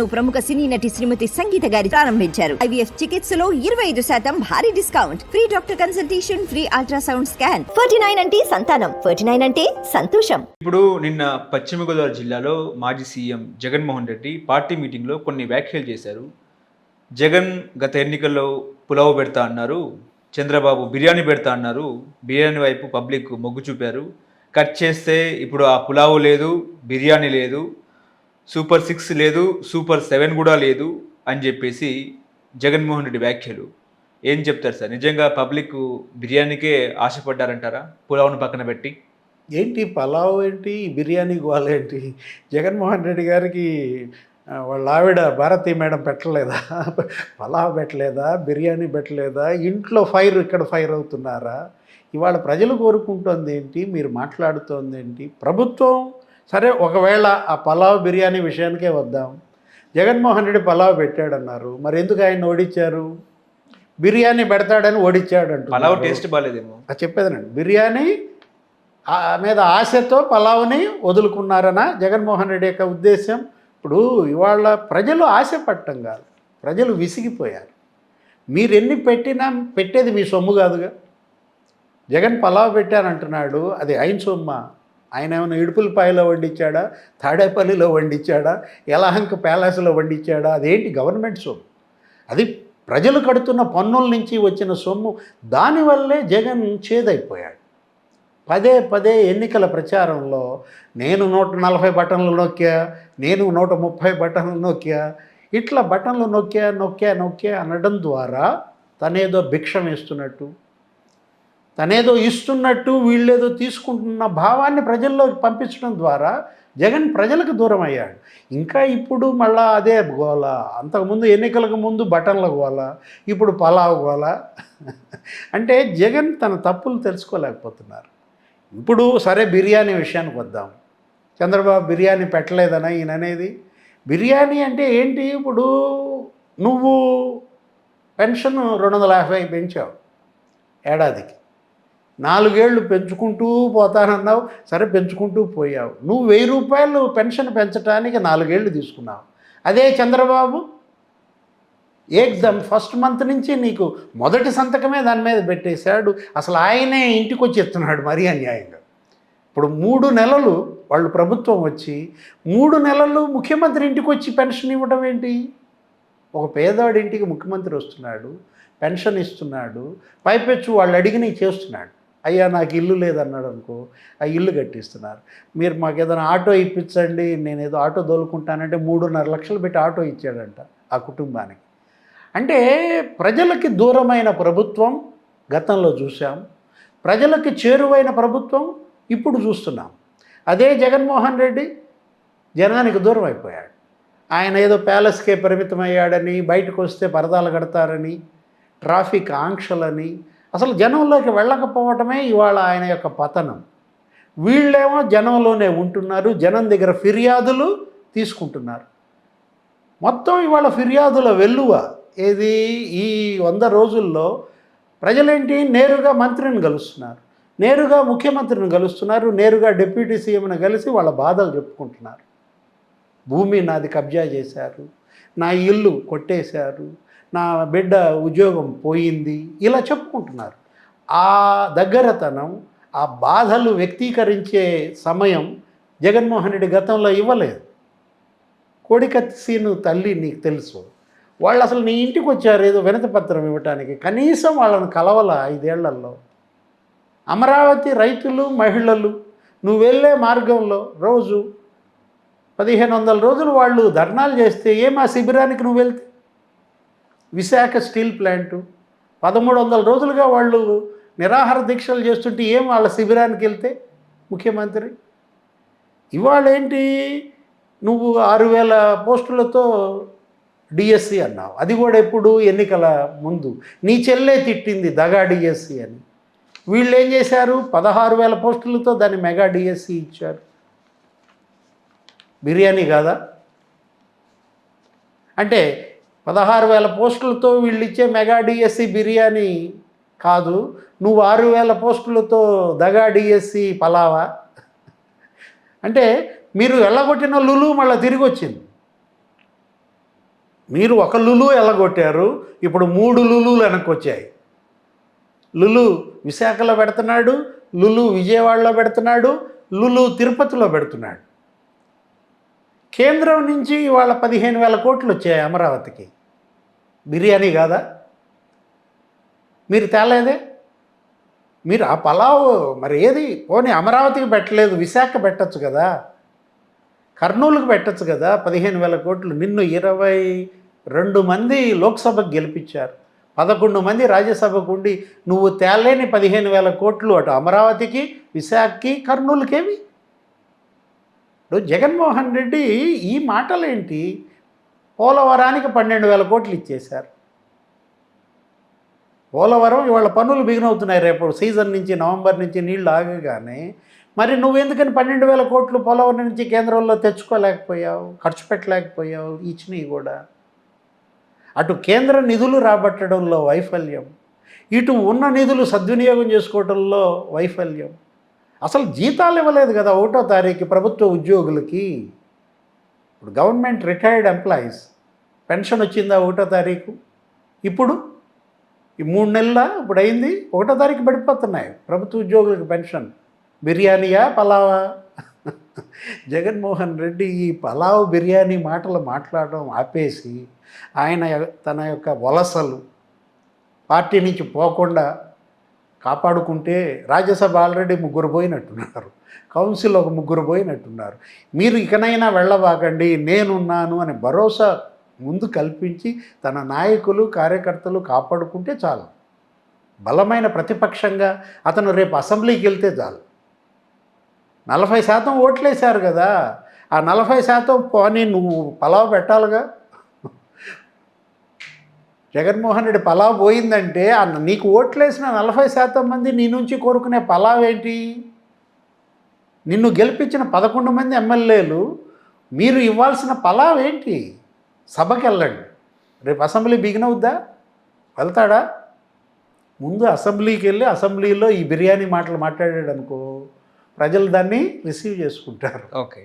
ప్రముఖ సినీ నటి శ్రీమతి సంగీత గారి ప్రారంభించారు. ఐవీఎఫ్ చికిత్సలో ఇరవై ఐదు శాతం భారీ discount. Free doctor consultation free ultrasound scan. Forty nine అంటే సంతానం. ఫోర్టీ నైన్ అంటే సంతోషం. ఇప్పుడు నిన్న పశ్చిమ గోదావరి జిల్లాలో మాజీ సీఎం జగన్మోహన్ రెడ్డి పార్టీ మీటింగ్లో కొన్ని వ్యాఖ్యలు చేశారు. జగన్ గత ఎన్నికల్లో పులావ్ పెడతా అన్నారు చంద్రబాబు బిర్యానీ పెడతా అన్నారు బిర్యానీ వైపు పబ్లిక్ మొగ్గు చూపారు. కట్ చేస్తే ఇప్పుడు ఆ పులావు లేదు బిర్యానీ లేదు సూపర్ సిక్స్ లేదు సూపర్ సెవెన్ కూడా లేదు అని చెప్పేసి జగన్మోహన్ రెడ్డి వ్యాఖ్యలు. ఏం చెప్తారు సార్? నిజంగా పబ్లిక్ బిర్యానీకే ఆశపడ్డారంటారా? పులావును పక్కన పెట్టి? ఏంటి పలావ్ ఏంటి బిర్యానీ గోల ఏంటి? జగన్మోహన్ రెడ్డి గారికి వాళ్ళ ఆవిడ భారతి మేడం పెట్టలేదా? పలావ్ పెట్టలేదా? బిర్యానీ పెట్టలేదా? ఇంట్లో ఫైర్ ఇక్కడ ఫైర్ అవుతున్నారా? ఇవాళ ప్రజలు కోరుకుంటోంది ఏంటి? మీరు మాట్లాడుతోంది ఏంటి? ప్రభుత్వం సరే ఒకవేళ ఆ పలావ్ బిర్యానీ విషయానికే వద్దాం. జగన్మోహన్ రెడ్డి పలావ్ పెట్టాడన్నారు. మరి ఎందుకు ఆయన ఓడించారు బిర్యానీ పెడతాడని ఓడించాడు పలావ్. టేస్ట్ బాగాలేదేమో అది చెప్పేదనండి. బిర్యానీ ఆ మీద ఆశతో పలావుని వదులుకున్నారన జగన్మోహన్ రెడ్డి యొక్క ఉద్దేశం ఇప్పుడు ఇవాళ ప్రజలు ఆశపడటం కాదు. ప్రజలు విసిగిపోయారు. మీరు ఎన్ని పెట్టినా పెట్టేది మీ సొమ్ము కాదుగా. జగన్ పలావ్ పెట్టానంటున్నాడు అది ఆయన సొమ్మ? ఆయన ఏమైనా ఇడుపులపాయలో వండించాడా తాడేపల్లిలో వండించాడా యలహంక ప్యాలెస్లో వండించాడా అదేంటి గవర్నమెంట్ సొమ్ము? అది ప్రజలు కడుతున్న పన్నుల నుంచి వచ్చిన సొమ్ము. దానివల్లే జగన్ చేదైపోయాడు. పదే పదే ఎన్నికల ప్రచారంలో నేను నూట నలభై బటన్లు నొక్కా నేను నూట ముప్పై బటన్లు నొక్కా ఇట్లా బటన్లు నొక్కా నొక్కా నొక్కా అనడం ద్వారా తనేదో భిక్షం వేస్తున్నట్టు తనేదో ఇస్తున్నట్టు వీళ్ళేదో తీసుకుంటున్న భావాన్ని ప్రజల్లోకి పంపించడం ద్వారా జగన్ ప్రజలకు దూరం అయ్యాడు. ఇంకా ఇప్పుడు మళ్ళా అదే గోల. అంతకుముందు ఎన్నికలకు ముందు బటన్ల గోల ఇప్పుడు పలావ్ గోల. అంటే జగన్ తన తప్పులు తెలుసుకోలేకపోతున్నారు. ఇప్పుడు సరే బిర్యానీ విషయానికి వద్దాం. చంద్రబాబు బిర్యానీ పెట్టలేదనా ఈయన అనేది బిర్యానీ అంటే ఏంటి? ఇప్పుడు నువ్వు పెన్షన్ రెండు వందల యాభై పెంచావు ఏడాదికి. నాలుగేళ్ళు పెంచుకుంటూ పోతానన్నావు సరే పెంచుకుంటూ పోయావు. నువ్వు వెయ్యి రూపాయలు పెన్షన్ పెంచడానికి నాలుగేళ్ళు తీసుకున్నావు. అదే చంద్రబాబు ఎగ్జామ్ ఫస్ట్ మంత్ నుంచి నీకు మొదటి సంతకమే దాని మీద పెట్టేశాడు. అసలు ఆయనే ఇంటికి వచ్చి ఎత్తున్నాడు మరీ అన్యాయంగా. ఇప్పుడు మూడు నెలలు వాళ్ళు ప్రభుత్వం వచ్చి మూడు నెలలు ముఖ్యమంత్రి ఇంటికి వచ్చి పెన్షన్ ఇవ్వడం ఏంటి? ఒక పేదవాడి ఇంటికి ముఖ్యమంత్రి వస్తున్నాడు పెన్షన్ ఇస్తున్నాడు పైపెచ్చు వాళ్ళు అడిగినవి చేస్తున్నాడు. అయ్యా నాకు ఇల్లు లేదన్నాడు అనుకో ఆ ఇల్లు కట్టిస్తున్నారు. మీరు మాకు ఏదైనా ఆటో ఇప్పించండి నేను ఏదో ఆటో దొలుకుంటానంటే మూడున్నర లక్షలు పెట్టి ఆటో ఇచ్చాడంట ఆ కుటుంబానికి. అంటే ప్రజలకి దూరమైన ప్రభుత్వం గతంలో చూసాం. ప్రజలకి చేరువైన ప్రభుత్వం ఇప్పుడు చూస్తున్నాం. అదే జగన్మోహన్ రెడ్డి జనానికి దూరం అయిపోయాడు. ఆయన ఏదో ప్యాలెస్కే పరిమితమయ్యాడని బయటకు వస్తే పరదాలు కడతారని ట్రాఫిక్ ఆంక్షలని అసలు జనంలోకి వెళ్ళకపోవటమే ఇవాళ ఆయన యొక్క పతనం. వీళ్ళేమో జనంలోనే ఉంటున్నారు జనం దగ్గర ఫిర్యాదులు తీసుకుంటున్నారు. మొత్తం ఇవాళ ఫిర్యాదుల వెల్లువ ఏది? ఈ వంద రోజుల్లో ప్రజలేంటి? నేరుగా మంత్రిని కలుస్తున్నారు. నేరుగా ముఖ్యమంత్రిని కలుస్తున్నారు. నేరుగా డిప్యూటీ సీఎంని కలిసి వాళ్ళ బాధలు చెప్పుకుంటున్నారు. భూమి నాది కబ్జా చేశారు. నా ఇల్లు కొట్టేశారు. నా బిడ్డ ఉద్యోగం పోయింది ఇలా చెప్పుకుంటున్నారు. ఆ దగ్గరతనం ఆ బాధలు వ్యక్తీకరించే సమయం జగన్మోహన్ రెడ్డి గతంలో ఇవ్వలేదు. కోడికత్తి సీను తల్లి నీకు తెలుసు. వాళ్ళు అసలు నీ ఇంటికి వచ్చారు ఏదో వినతి పత్రం ఇవ్వటానికి. కనీసం వాళ్ళని కలవల ఐదేళ్ళలో? అమరావతి రైతులు మహిళలు నువ్వు వెళ్ళే మార్గంలో రోజు పదిహేను వందల రోజులు వాళ్ళు ధర్నాలు చేస్తే ఏం ఆ శిబిరానికి నువ్వు వెళ్తే? Visakha steel plant. పదమూడు వందల రోజులుగా వాళ్ళు నిరాహార దీక్షలు చేస్తుంటే ఏం వాళ్ళ శిబిరానికి వెళ్తే ముఖ్యమంత్రి? ఇవాళ ఏంటి నువ్వు ఆరు వేల పోస్టులతో డిఎస్సి అన్నావు. అది కూడా ఎప్పుడు ఎన్నికల ముందు. నీ చెల్లే తిట్టింది దగా డిఎస్సి అని. వీళ్ళు ఏం చేశారు? పదహారు వేల పోస్టులతో దాన్ని మెగా డిఎస్సి ఇచ్చారు. బిర్యానీ కాదా? అంటే పదహారు వేల పోస్టులతో వీళ్ళు ఇచ్చే మెగా డిఎస్సి బిర్యానీ కాదు నువ్వు ఆరు వేల పోస్టులతో దగా డిఎస్సి పలావా? అంటే మీరు ఎల్లగొట్టిన లులు మళ్ళీ తిరిగి వచ్చింది మీరు ఒక లులు ఎల్లగొట్టారు ఇప్పుడు మూడు లులులు వెనక్కి వచ్చాయి లులు విశాఖలో పెడుతున్నాడు లులు విజయవాడలో పెడుతున్నాడు లులు తిరుపతిలో పెడుతున్నాడు. కేంద్రం నుంచి ఇవాళ పదిహేను వేల కోట్లు వచ్చాయి అమరావతికి. బిర్యానీ కాదా? మీరు తేలేదే? మీరు ఆ పలావ్ మరి ఏది? పోనీ అమరావతికి పెట్టలేదు విశాఖ పెట్టచ్చు కదా? కర్నూలుకు పెట్టచ్చు కదా? పదిహేను వేల కోట్లు. నిన్ను ఇరవై రెండు మంది లోక్సభకు గెలిపించారు. పదకొండు మంది రాజ్యసభకు ఉండి నువ్వు తేలేని పదిహేను వేల కోట్లు అటు అమరావతికి విశాఖకి కర్నూలుకేవి? ఇప్పుడు జగన్మోహన్ రెడ్డి ఈ మాటలేంటి? పోలవరానికి పన్నెండు వేల కోట్లు ఇచ్చేశారు. పోలవరం ఇవాళ పనులు బిగినవుతున్నాయి రేపు సీజన్ నుంచి నవంబర్ నుంచి నీళ్ళు ఆగగానే మరి నువ్వెందుకని పన్నెండు వేల కోట్లు పోలవరం నుంచి కేంద్రంలో తెచ్చుకోలేకపోయావు? ఖర్చు పెట్టలేకపోయావు? ఇచ్చినవి కూడా. అటు కేంద్ర నిధులు రాబట్టడంలో వైఫల్యం. ఇటు ఉన్న నిధులు సద్వినియోగం చేసుకోవడంలో వైఫల్యం. అసలు జీతాలు ఇవ్వలేదు కదా ఒకటో తారీఖు ప్రభుత్వ ఉద్యోగులకి. ఇప్పుడు గవర్నమెంట్ రిటైర్డ్ ఎంప్లాయీస్ పెన్షన్ వచ్చిందా ఒకటో తారీఖు? ఇప్పుడు ఈ మూడు నెలల ఇప్పుడు అయింది ఒకటో తారీఖు పడిపోతున్నాయి. ప్రభుత్వ ఉద్యోగులకు పెన్షన్. బిర్యానీయా పలావా? జగన్మోహన్ రెడ్డి ఈ పలావ్ బిర్యానీ మాటలు మాట్లాడడం ఆపేసి ఆయన తన యొక్క వలసలు పార్టీ నుంచి పోకుండా కాపాడుకుంటే రాజ్యసభ ఆల్రెడీ ముగ్గురు పోయినట్టున్నారు. కౌన్సిల్ ఒక ముగ్గురు పోయినట్టున్నారు. మీరు ఇకనైనా వెళ్ళబాకండి నేనున్నాను అనే భరోసా ముందు కల్పించి తన నాయకులు కార్యకర్తలు కాపాడుకుంటే చాలు. బలమైన ప్రతిపక్షంగా అతను రేపు అసెంబ్లీకి వెళ్తే చాలు. నలభై శాతం ఓట్లేశారు కదా. ఆ నలభై శాతం పోనీ నువ్వు పలావ్ పెట్టాలిగా? జగన్మోహన్ రెడ్డి పలావ్ పోయిందంటే అన్న నీకు ఓట్లేసిన నలభై శాతం మంది నీ నుంచి కోరుకునే పలావ్ ఏంటి? నిన్ను గెలిపించిన పదకొండు మంది ఎమ్మెల్యేలు మీరు ఇవ్వాల్సిన పలావ్ ఏంటి? సభకి వెళ్ళండి రేపు అసెంబ్లీ బిగినవుద్దా వెళ్తాడా? ముందు అసెంబ్లీకి వెళ్ళి అసెంబ్లీలో ఈ బిర్యానీ మాటలు మాట్లాడాడు అనుకో ప్రజలు దాన్ని రిసీవ్ చేసుకుంటారు. ఓకే.